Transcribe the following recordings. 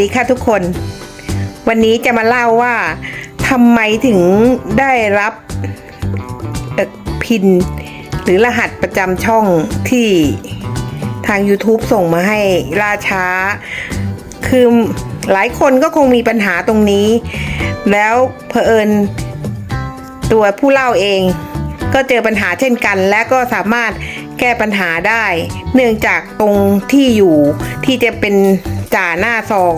ดีค่ะทุกคน วันนี้จะมาเล่าว่าทำไมถึงได้รับพิน หรือรหัสประจำช่องที่ทาง YouTube ส่งมาให้ล่าช้า คือหลายคนก็คงมีปัญหาตรงนี้ แล้วเผอิญตัวผู้เล่าเอง ก็เจอปัญหาเช่นกัน และก็สามารถ แก้ปัญหาได้ เนื่องจากตรงที่อยู่ที่จะเป็นจ่าหน้าซอง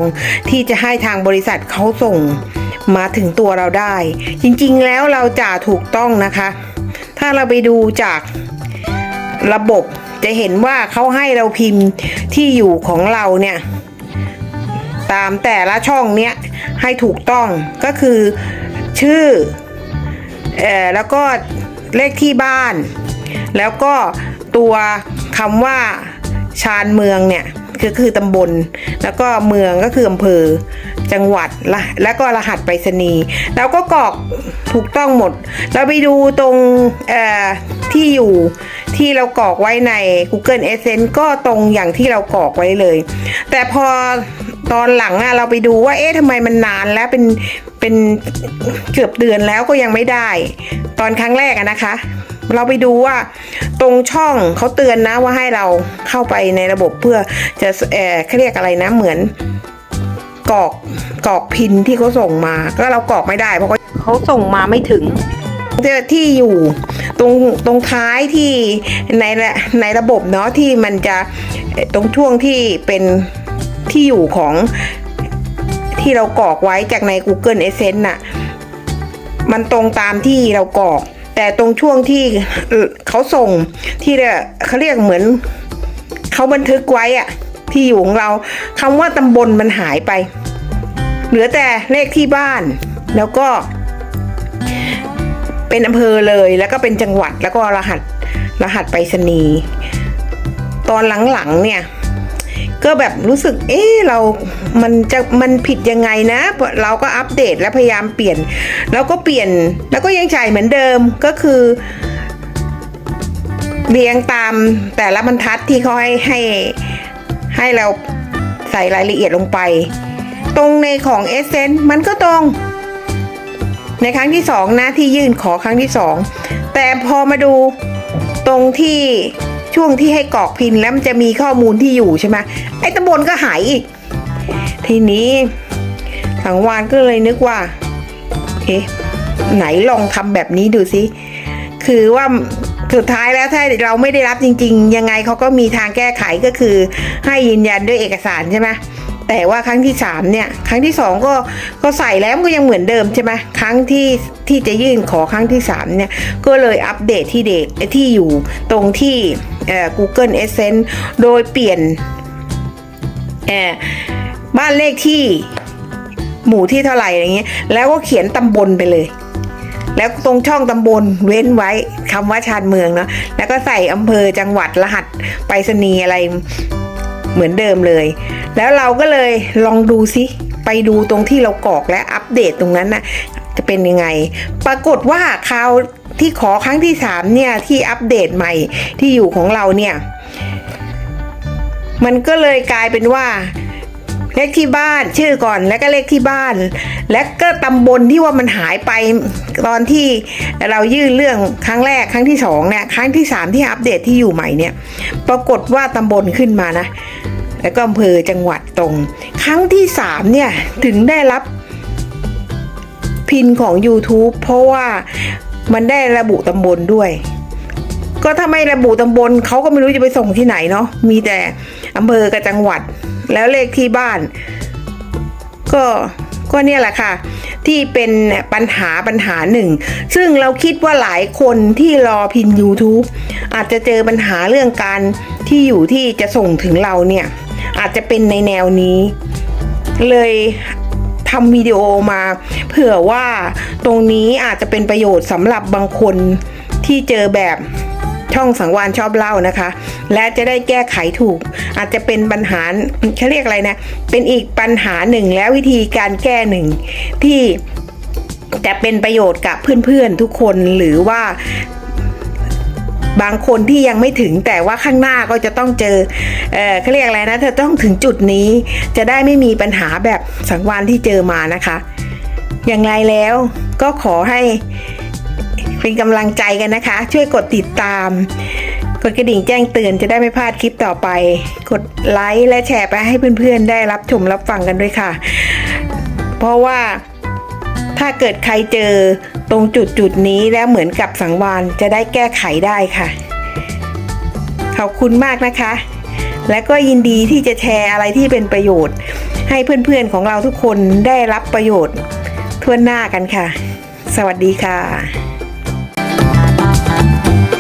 ที่จะให้ทางบริษัทเขาส่งมาถึงตัวเราได้ จริงๆแล้วเราจ่าถูกต้องนะคะ ถ้าเราไปดูจากระบบจะเห็นว่าเขาให้เราพิมพ์ที่อยู่ของเราเนี่ย ตามแต่ละช่องเนี้ยให้ถูกต้องก็คือชื่อเอ่อแล้วก็เลขที่บ้าน แล้วก็ ตัวคำว่าชานเมืองเนี่ยคือคือตำบล แล้วก็เมืองก็คืออำเภอจังหวัดละแล้วก็รหัสไปรษณีย์แล้วก็กรอกถูกต้องหมด เราไปดูตรงเอ่อที่อยู่ที่เรากรอกไว้ใน Google Essence ก็ตรงอย่างที่เรากรอกไว้เลย แต่พอตอนหลังอะเราไปดูว่าเอ๊ะทำไมมันนานแล้วเป็นเป็นเกือบเดือนแล้วก็ยังไม่ได้ ตอนครั้งแรกอะนะคะ เราไปดูว่าตรงช่องเขาเตือนนะว่าให้เราเข้าไปในระบบเพื่อจะเออเขาเรียกอะไรนะเหมือนกรอกกรอกพินที่เขาส่งมา ก็เรากรอกไม่ได้เพราะเขาเขาส่งมาไม่ถึงเจอที่อยู่ตรงตรงท้ายที่ในในระบบเนาะที่มันจะตรงช่วงที่เป็นที่อยู่ของที่เรากรอกไว้จากใน Google Essence น่ะ มันตรงตามที่เรากรอก แต่ตรงช่วงที่เขาส่งที่เรียกเขาเรียกเหมือนเขาบันทึกไว้อะที่อยู่ของเราคำว่าตำบลมันหายไป เหลือแต่เลขที่บ้าน แล้วก็ เป็นอำเภอเลยแล้วก็เป็นจังหวัดแล้วก็รหัสรหัสไปรษณีย์ตอนหลังๆเนี่ย ก็แบบรู้สึก เอ๊เรา มันจะมันผิดยังไงนะ เราก็อัปเดตและพยายามเปลี่ยน แล้วก็เปลี่ยนแล้วก็ยังจ่ายเหมือนเดิมก็คือเรียงตามแต่ละบรรทัดที่เขาให้ให้ให้เราใส่รายละเอียดลงไป ตรงในของเอเซนมันก็ตรง ในครั้งที่สองนะที่ยื่นขอครั้งที่สองแต่พอมาดูตรงที่ ช่วงที่ให้กรอกพินแล้วมันจะมีข้อมูลที่อยู่ใช่ไหมไอ้ตำบลก็หายอีก ทีนี้สังวานก็เลยนึกว่า เอ๊ะไหนลองทำแบบนี้ดูสิคือว่าสุดท้ายแล้วถ้าเราไม่ได้รับจริง ๆ ยังไงเขาก็มีทางแก้ไขก็คือ ให้ยืนยันด้วยเอกสารใช่ไหม แต่ว่าครั้งที่สามเนี่ยครั้งที่สองก็ก็ใส่แล้วก็ยังเหมือนเดิมใช่ไหมครั้งที่ที่จะยื่นขอครั้งที่สามเนี่ยก็เลยอัปเดตที่เดทที่อยู่ตรงที่เอ่อ Google Essence โดยเปลี่ยนเอ่อบ้านเลขที่หมู่ที่เท่าไหร่อะไรเงี้ยแล้วก็เขียนตำบลไปเลย แล้วตรงช่องตำบลเว้นไว้คำว่าชานเมืองเนาะแล้วก็ใส่อำเภอจังหวัดรหัสไปรษณีย์อะไร เหมือนเดิมเลย แล้วเราก็เลยลองดูซิ ไปดูตรงที่เรากรอกและอัปเดตตรงนั้นนะจะเป็นยังไง ปรากฏว่าคราวที่ขอครั้งที่สามเนี่ย ที่อัปเดตใหม่ที่อยู่ของเราเนี่ย มันก็เลยกลายเป็นว่า เลขที่บ้านชื่อก่อนแล้วก็เลขที่บ้าน และก็ตำบลที่ว่ามันหายไปตอนที่เรายื่นเรื่องครั้งแรกครั้งที่สองเนี่ยครั้งที่สามที่อัปเดตที่อยู่ใหม่เนี่ย ปรากฏว่าตำบลขึ้นมานะ แล้วก็อำเภอจังหวัดตรง ครั้งที่สามเนี่ยถึงได้รับพินของ YouTube เพราะว่ามันได้ระบุตำบลด้วย ก็ถ้าไม่ระบุตำบลเขาก็ไม่รู้จะไปส่งที่ไหนเนาะมีแต่อำเภอกับจังหวัด แล้วเลขที่บ้าน ก็ก็เนี่ยแหละค่ะ ที่เป็นปัญหาปัญหาหนึ่ง ซึ่งเราคิดว่าหลายคนที่รอพิน YouTube อาจจะเจอปัญหาเรื่องการที่อยู่ที่จะส่งถึงเราเนี่ย อาจจะเป็นในแนวนี้ เลยทำวิดีโอมาเผื่อว่าตรงนี้อาจจะเป็นประโยชน์สำหรับบางคนที่เจอแบบ ช่องสังวานชอบเล่านะคะ และจะได้แก้ไขถูก อาจจะเป็นปัญหาเขาเรียกอะไรนะ เป็นอีกปัญหาหนึ่งแล้ววิธีการแก้หนึ่งที่จะเป็นประโยชน์กับเพื่อนๆทุกคนหรือว่าบางคนที่ยังไม่ถึงแต่ว่าข้างหน้าก็จะต้องเจอ เออเขาเรียกอะไรนะ เธอต้องถึงจุดนี้ จะได้ไม่มีปัญหาแบบสังวานที่เจอมานะคะ อย่างไรแล้วก็ขอให้ เป็นกำลังใจกันนะคะ ช่วยกดติดตาม กดกระดิ่งแจ้งเตือนจะได้ไม่พลาดคลิปต่อไป กดไลค์และแชร์ไปให้เพื่อนๆ ได้รับชมรับฟังกันด้วยค่ะ เพราะว่าถ้าเกิดใครเจอตรงจุดจุดนี้แล้วเหมือนกับสังวานจะได้แก้ไขได้ค่ะ ขอบคุณมากนะคะ และก็ยินดีที่จะแชร์อะไรที่เป็นประโยชน์ ให้เพื่อนๆของเราทุกคนได้รับประโยชน์ทั่วหน้ากันค่ะ สวัสดีค่ะ Thank you.